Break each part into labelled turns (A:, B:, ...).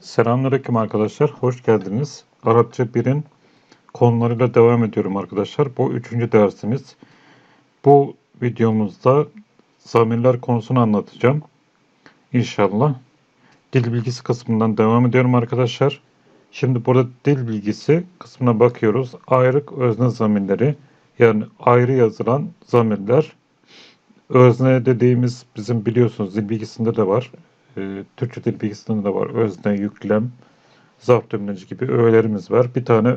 A: Selamünaleyküm arkadaşlar. Hoş geldiniz. Arapça 1'in konularıyla devam ediyorum arkadaşlar. Bu üçüncü dersimiz. Bu videomuzda zamirler konusunu anlatacağım. İnşallah. Dil bilgisi kısmından devam ediyorum arkadaşlar. Şimdi burada dil bilgisi kısmına bakıyoruz. Ayrık özne zamirleri yani ayrı yazılan zamirler. Özne dediğimiz bizim biliyorsunuz dil bilgisinde de var e, Türkçe dil bilgisinde de var. Özne, yüklem, zarf tümleci gibi öğelerimiz var. Bir tane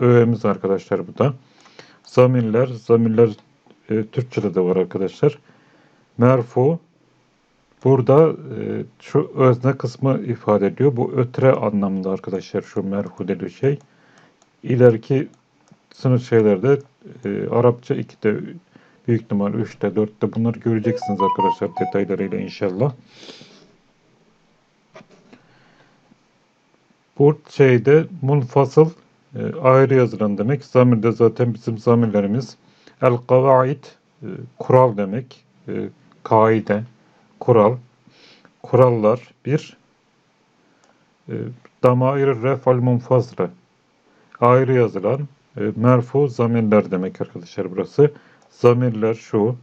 A: öğemiz arkadaşlar bu da. Zamirler, zamirler e, Türkçe'de de var arkadaşlar. Merfu, burada e, şu özne kısmı ifade ediyor. Bu ötre anlamında arkadaşlar şu merfu dediği şey. İleriki sınıf şeylerde e, Arapça 2'de büyük ihtimal 3'te 4'te bunları göreceksiniz arkadaşlar detaylarıyla inşallah. Bu şeyde munfasıl e, ayrı yazılan demek. Zamirde zaten bizim zamirlerimiz el kavaid e, kural demek. E, kaide, kural. Kurallar bir e, damair refal munfasıla ayrı yazılan e, merfu zamirler demek arkadaşlar burası. Zamirler şu.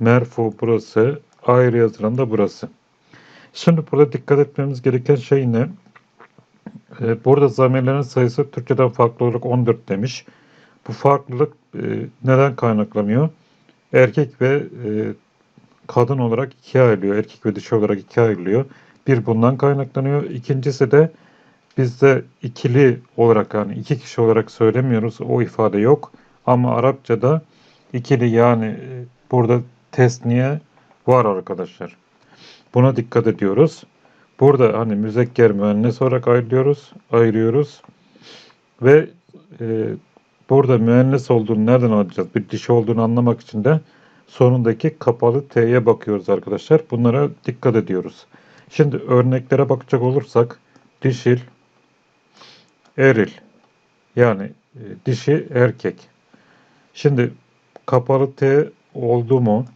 A: Merfu burası. Ayrı yazılan da burası. Şimdi burada dikkat etmemiz gereken şey ne? E, burada zamirlerin sayısı Türkçeden farklı olarak 14 demiş. Bu farklılık e, neden kaynaklanıyor? Erkek ve e, kadın olarak ikiye ayrılıyor. Erkek ve dişi olarak ikiye ayrılıyor. Bir bundan kaynaklanıyor. İkincisi de bizde ikili olarak yani iki kişi olarak söylemiyoruz. O ifade yok. Ama Arapçada ikili yani e, burada tesniye var arkadaşlar. Buna dikkat ediyoruz. Burada hani müzekker müennes olarak ayırıyoruz, ayırıyoruz. Ve e, burada müennes olduğunu nereden alacağız? Bir dişi olduğunu anlamak için de sonundaki kapalı T'ye bakıyoruz arkadaşlar. Bunlara dikkat ediyoruz. Şimdi örneklere bakacak olursak dişil, eril yani e, dişi erkek. Şimdi kapalı T oldu mu?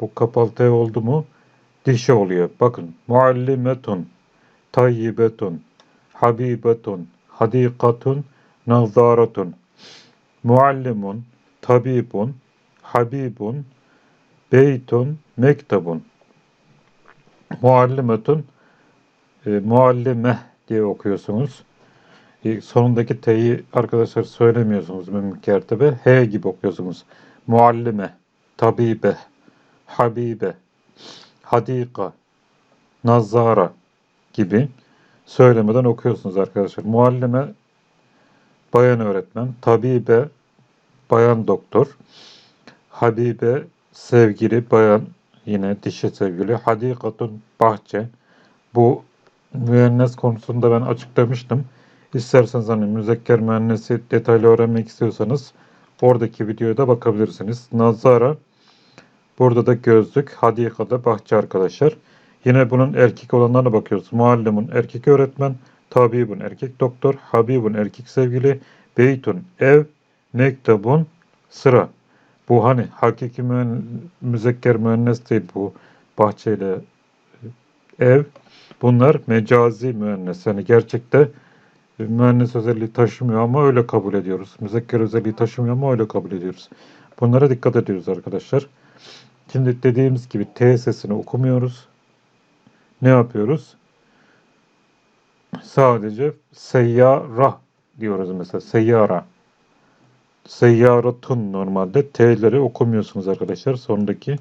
A: Bu kapalı T oldu mu? Dişi oluyor. Bakın muallimetun, tayyibetun, habibetun, hadikatun, nazaratun, muallimun, tabibun, habibun, beytun, mektabun. Muallimetun, e, muallime diye okuyorsunuz. E, sonundaki T'yi arkadaşlar söylemiyorsunuz mümkün H gibi okuyorsunuz. Muallime, tabibe, habibe, hadika, nazara gibi söylemeden okuyorsunuz arkadaşlar. Muallime bayan öğretmen, tabibe bayan doktor, habibe sevgili bayan yine dişi sevgili, hadikatun bahçe. Bu müennes konusunda ben açıklamıştım. İsterseniz hani müzekker müennesi detaylı öğrenmek istiyorsanız oradaki videoya da bakabilirsiniz. Nazara Burada da gözlük, hadikada bahçe arkadaşlar. Yine bunun erkek olanlarına bakıyoruz. Muallimun erkek öğretmen, tabibun erkek doktor, habibun erkek sevgili, beytun ev, mektabun sıra. Bu hani hakiki müen, müzekker müennes değil bu bahçeyle ev. Bunlar mecazi müennes. Yani gerçekte müennes özelliği taşımıyor ama öyle kabul ediyoruz. Müzekker özelliği taşımıyor ama öyle kabul ediyoruz. Bunlara dikkat ediyoruz arkadaşlar. Şimdi dediğimiz gibi T sesini okumuyoruz. Ne yapıyoruz? Sadece seyyara diyoruz mesela. Seyyara. Seyyaratun normalde T'leri okumuyorsunuz arkadaşlar. Sondaki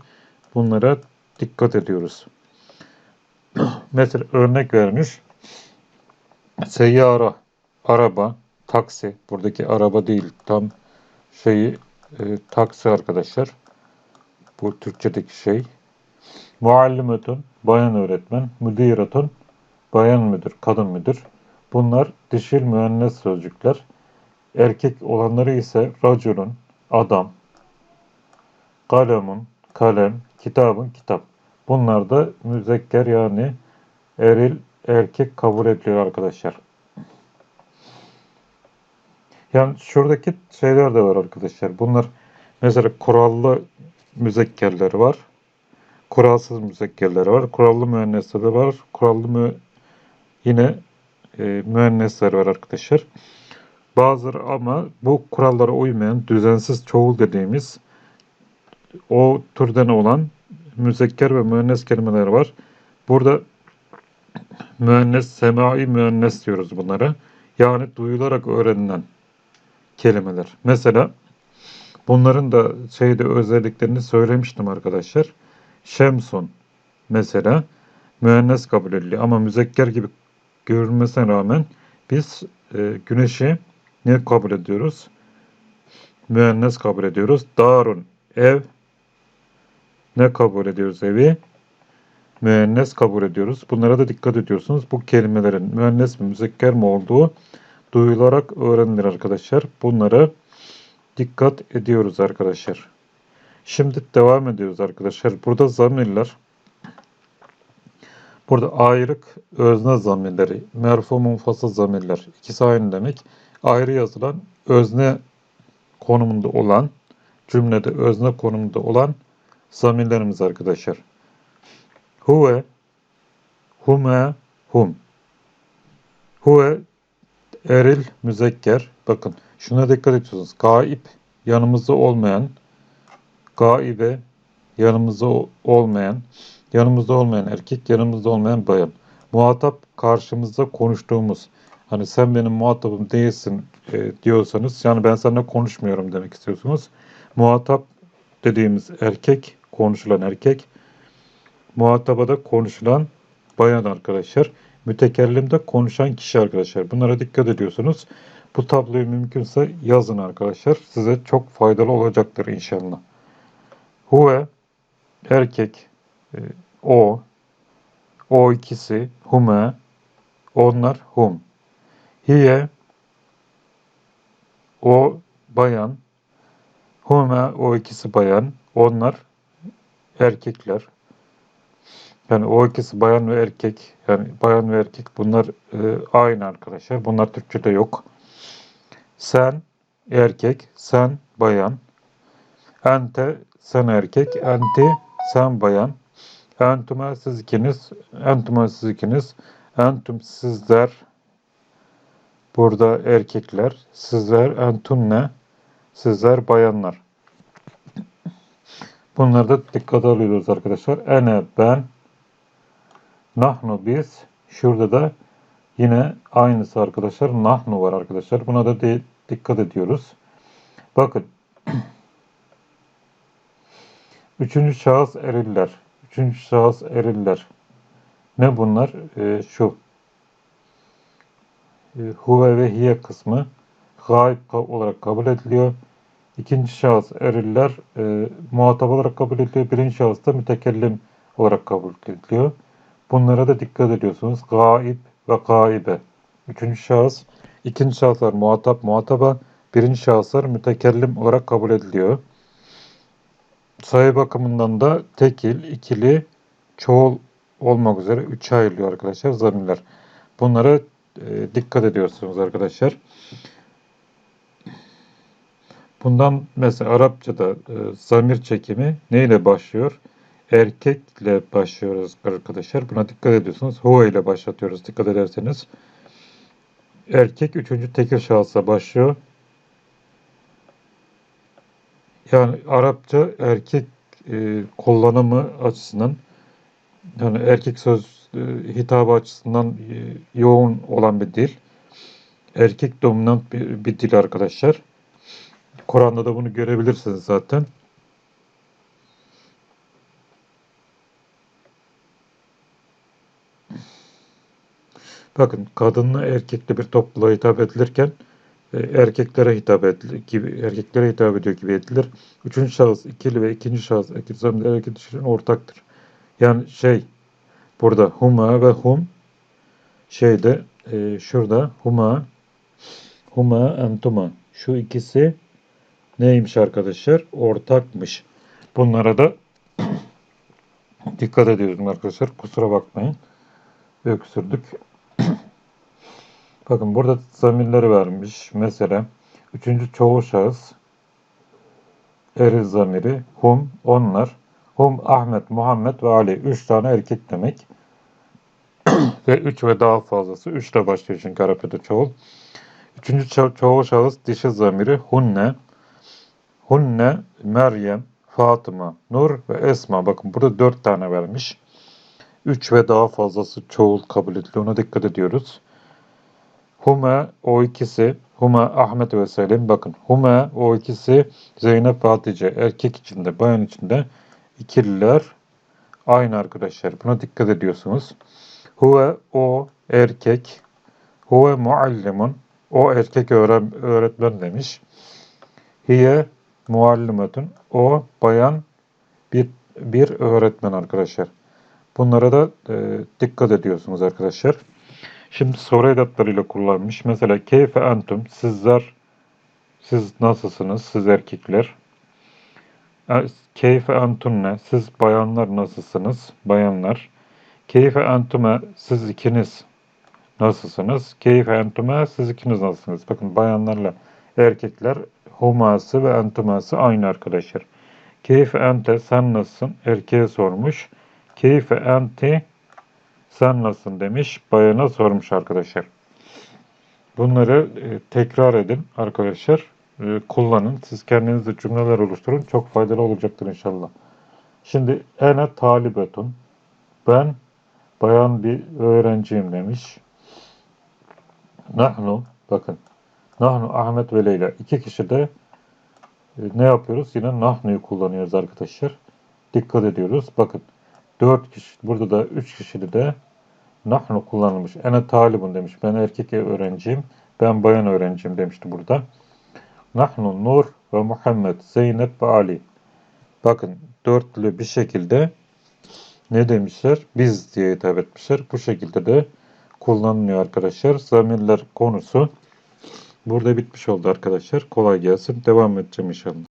A: bunlara dikkat ediyoruz. mesela örnek vermiş. Seyyara, araba, taksi. Buradaki araba değil. Tam şeyi e, taksi arkadaşlar. Bu Türkçedeki şey. Muallimetun, bayan öğretmen. Müdiratun, bayan müdür, kadın müdür. Bunlar dişil müennes sözcükler. Erkek olanları ise raculun, adam. Kalemun, kalem. Kitabın, kitap. Bunlar da müzekker yani eril, erkek kabul ediliyor arkadaşlar. Yani şuradaki şeyler de var arkadaşlar. Bunlar mesela kurallı müzekkerleri var. Kuralsız müzekkerleri var. Kurallı müennesleri var. Kurallı mü yine e, müennesler var arkadaşlar. Bazıları ama bu kurallara uymayan düzensiz çoğul dediğimiz o türden olan müzekker ve müennes kelimeler var. Burada müennes, semai müennes diyoruz bunlara. Yani duyularak öğrenilen kelimeler. Mesela bunların da şeyde özelliklerini söylemiştim arkadaşlar. Şemsun mesela müennes kabul ediliyor ama müzekker gibi görünmesine rağmen biz e, güneşi ne kabul ediyoruz? Müennes kabul ediyoruz. Darun ev ne kabul ediyoruz evi? Müennes kabul ediyoruz. Bunlara da dikkat ediyorsunuz. Bu kelimelerin müennes mi müzekker mi olduğu duyularak öğrenilir arkadaşlar. Bunlara dikkat ediyoruz arkadaşlar. Şimdi devam ediyoruz arkadaşlar. Burada zamirler Burada ayrık özne zamirleri, merfu munfasıl zamirler. İkisi aynı demek. Ayrı yazılan özne konumunda olan, cümlede özne konumunda olan zamirlerimiz arkadaşlar. Huve, hume, hum. Huve, eril, müzekker. Bakın şuna dikkat ediyorsunuz. Gaip, yanımızda olmayan, gaibe, yanımızda olmayan, yanımızda olmayan erkek, yanımızda olmayan bayan. Muhatap karşımızda konuştuğumuz, hani sen benim muhatabım değilsin e, diyorsanız, yani ben seninle konuşmuyorum demek istiyorsunuz. Muhatap dediğimiz erkek, konuşulan erkek, muhatabada konuşulan bayan arkadaşlar. Mütekellimde konuşan kişi arkadaşlar. Bunlara dikkat ediyorsunuz. Bu tabloyu mümkünse yazın arkadaşlar. Size çok faydalı olacaktır inşallah. Huve erkek, e, o, o ikisi, hume, onlar, hum. Hiye, o bayan, hume, o ikisi bayan, onlar erkekler. Yani o ikisi bayan ve erkek, yani bayan ve erkek bunlar e, aynı arkadaşlar. Bunlar Türkçe'de yok. Sen erkek, sen bayan. Ente sen erkek, enti sen bayan. Entüme siz ikiniz, entüme siz ikiniz, entüm sizler, burada erkekler, sizler entümne, sizler bayanlar. Bunları da dikkat alıyoruz arkadaşlar. Ene, ben, nahnu, biz. Şurada da yine aynısı arkadaşlar. Nahnu var arkadaşlar. Buna da de, dikkat ediyoruz. Bakın. Üçüncü şahıs eriller. Üçüncü şahıs eriller. Ne bunlar? E, şu. E, huve ve hiye kısmı gayb olarak kabul ediliyor. İkinci şahıs eriller e, muhatap olarak kabul ediliyor. Birinci şahıs da mütekellim olarak kabul ediliyor. Bunlara da dikkat ediyorsunuz. Gaib ve gaibe. Üçüncü şahıs, ikinci şahıslar muhatap, muhataba, birinci şahıslar mütekellim olarak kabul ediliyor. Sayı bakımından da tekil, ikili, çoğul olmak üzere üçe ayrılıyor arkadaşlar zamirler. Bunlara e, dikkat ediyorsunuz arkadaşlar. Bundan mesela Arapçada e, zamir çekimi neyle başlıyor? Erkekle başlıyoruz arkadaşlar. Buna dikkat ediyorsunuz. Huve ile başlatıyoruz dikkat ederseniz. Erkek üçüncü tekil şahısla başlıyor. Yani Arapça erkek e, kullanımı açısından yani erkek söz e, hitabı açısından e, yoğun olan bir dil. Erkek dominant bir, bir dil arkadaşlar. Kur'an'da da bunu görebilirsiniz zaten. Bakın kadınla erkekli bir topluluğa hitap edilirken e, erkeklere hitap edilir gibi erkeklere hitap ediyor gibi edilir. Üçüncü şahıs ikili ve ikinci şahıs erkek zamirler erkek dişilerin ortaktır. Yani şey burada huma ve hum şeyde e, şurada huma huma entuma şu ikisi neymiş arkadaşlar? Ortakmış. Bunlara da dikkat ediyoruz arkadaşlar. Kusura bakmayın. Öksürdük. Bakın burada zamirleri vermiş. Mesela üçüncü çoğul şahıs eril zamiri hum onlar. Hum Ahmet, Muhammed ve Ali. Üç tane erkek demek. ve 3 ve daha fazlası 3 ile başlıyor çünkü Arapçada çoğul. Üçüncü ço- çoğul şahıs dişi zamiri hunne. Hunne, Meryem, Fatıma, Nur ve Esma. Bakın burada 4 tane vermiş. 3 ve daha fazlası çoğul kabul ediliyor. Ona dikkat ediyoruz. Huma o ikisi. Huma Ahmet ve Selim. Bakın Huma o ikisi Zeynep Hatice. Erkek içinde, bayan içinde ikililer aynı arkadaşlar. Buna dikkat ediyorsunuz. Huve o erkek. Huve muallimun. O erkek öğretmen demiş. Hiye muallimetun. O bayan bir, bir öğretmen arkadaşlar. Bunlara da e, dikkat ediyorsunuz arkadaşlar. Şimdi soru edatlarıyla kullanmış. Mesela keyfe entum sizler siz nasılsınız siz erkekler? Keyfe entunne siz bayanlar nasılsınız bayanlar? Keyfe entume siz ikiniz nasılsınız? Keyfe entume siz ikiniz nasılsınız? Bakın bayanlarla erkekler huması ve entuması aynı arkadaşlar. Keyfe ente sen nasılsın? Erkeğe sormuş. Keyfe enti sen nasılsın demiş. Bayana sormuş arkadaşlar. Bunları e, tekrar edin arkadaşlar. E, kullanın. Siz kendiniz de cümleler oluşturun. Çok faydalı olacaktır inşallah. Şimdi ene talibetun. Ben bayan bir öğrenciyim demiş. Nahnu bakın. Nahnu Ahmet ve Leyla. İki kişi de e, ne yapıyoruz? Yine nahnu'yu kullanıyoruz arkadaşlar. Dikkat ediyoruz. Bakın. Dört kişi. Burada da üç kişili de nahnu kullanılmış. Ene talibun demiş. Ben erkek öğrenciyim. Ben bayan öğrenciyim demişti burada. Nahnu Nur ve Muhammed, Zeynep ve Ali. Bakın dörtlü bir şekilde ne demişler? Biz diye hitap etmişler. Bu şekilde de kullanılıyor arkadaşlar. Zamirler konusu burada bitmiş oldu arkadaşlar. Kolay gelsin. Devam edeceğim inşallah.